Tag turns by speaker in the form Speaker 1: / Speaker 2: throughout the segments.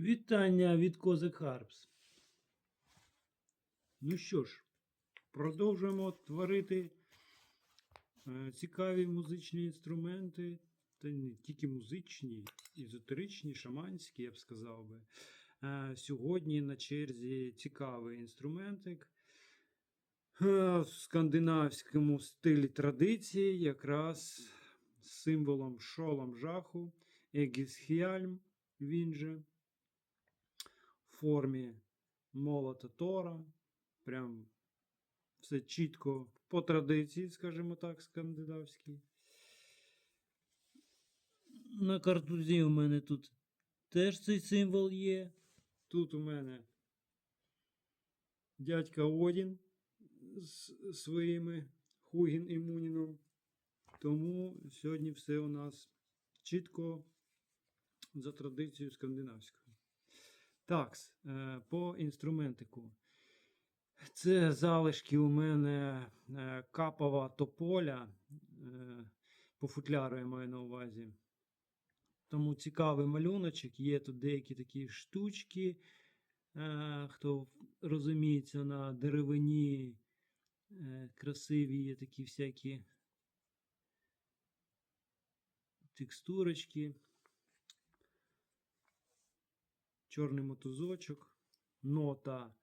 Speaker 1: Вітання від Козак Харпс. Ну що ж, продовжуємо творити е, цікаві музичні інструменти, та не тільки музичні, езотеричні, шаманські, я б сказав би. Е, сьогодні на черзі цікавий інструментик. е, В скандинавському стилі традиції, якраз символом шолом жаху, Егісхіальм, він же формі молота Тора. Прям все чітко по традиції, скажімо так, скандинавській. На картузі у мене тут теж цей символ є. Тут у мене дядька Одін з своїми Хугін і Муніном. Тому сьогодні все у нас чітко за традицією скандинавською. Так, е, по інструментику. Це залишки у мене е, капова тополя. е, По футляру я маю на увазі. Тому цікавий малюночок. Є тут деякі такі штучки. Хто розуміється на деревині, красиві є такі всякі текстурочки. Чорний мотузочок, нота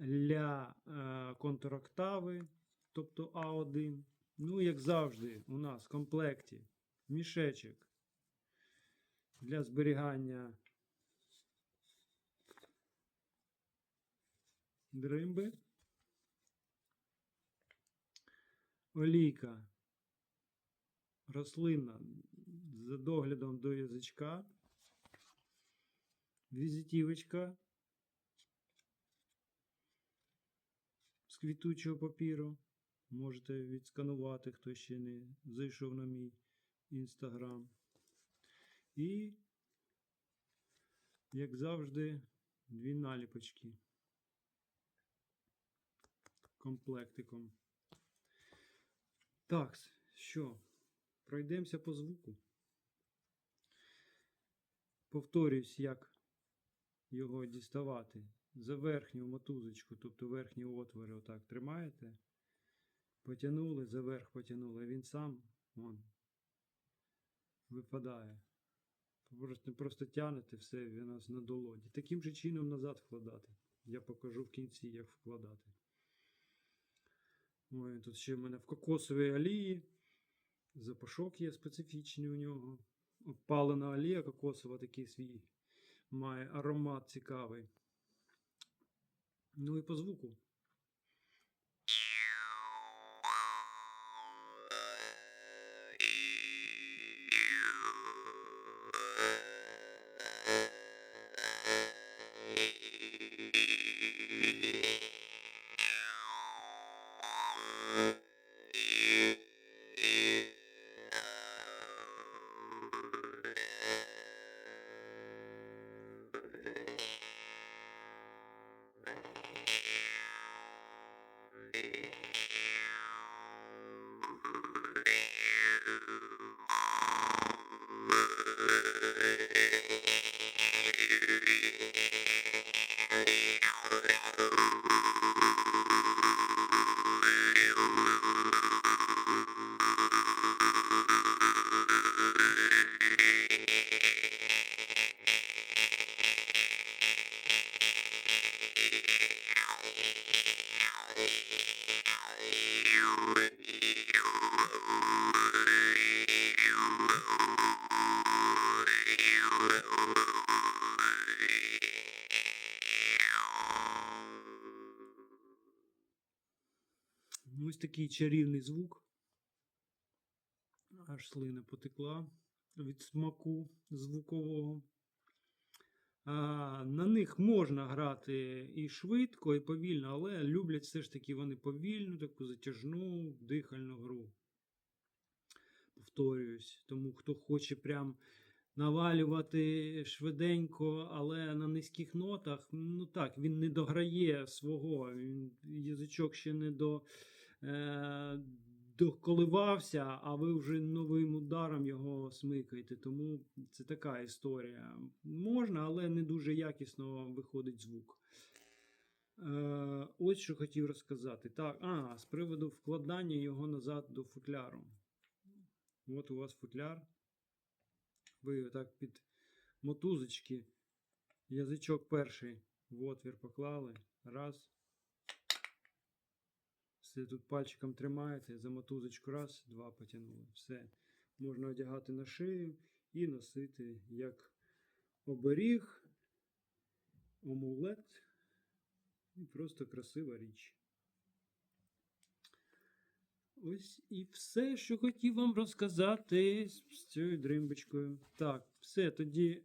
Speaker 1: ля е, контроктави, тобто А1. Ну, як завжди, у нас в комплекті мішечок для зберігання дримби, олійка рослинна за доглядом до язичка, візитівочка з квітучого папіру. Можете відсканувати, хто ще не зайшов на мій інстаграм. І, як завжди, дві наліпочки комплектиком. Так, що? Пройдемося по звуку. Повторюсь, як його діставати. За верхню мотузочку, тобто верхні отвори, отак тримаєте. Потягнули, заверх потягнули. Він сам вон, випадає. Просто, просто тягнете все, у нас на долоді. Таким же чином назад вкладати. Я покажу в кінці, як вкладати. Ой, тут ще в мене в кокосовій олії. Запашок є специфічний у нього. Опалена олія кокосова такий свій має аромат цікавий. Ну і по звуку. Ось такий чарівний звук. Аж слина потекла від смаку звукового. А, на них можна грати і швидко, і повільно, але люблять все ж таки вони повільну, таку затяжну дихальну гру. Повторююсь. Тому хто хоче прям навалювати швиденько, але на низьких нотах, ну так, він не дограє свого. Він, язичок ще не до, е, доколивався, а ви вже новим ударом його смикаєте. Тому це така історія. Можна, але не дуже якісно виходить звук. Е, ось що хотів розказати. Так, а, з приводу вкладання його назад до футляру. От у вас футляр. Ви отак під мотузочки. Язичок перший в отвір поклали. Раз. Все тут пальчиком тримаєте, за мотузочку раз, два потягнули. Все. Можна одягати на шию і носити як оберіг, омулет. І просто красива річ. Ось і все, що хотів вам розказати з цією дримбочкою. Так, все, тоді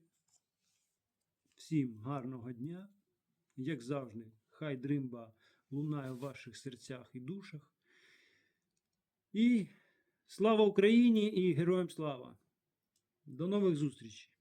Speaker 1: всім гарного дня. Як завжди, хай дримба лунає в ваших серцях і душах. І слава Україні і героям слава! До нових зустрічей!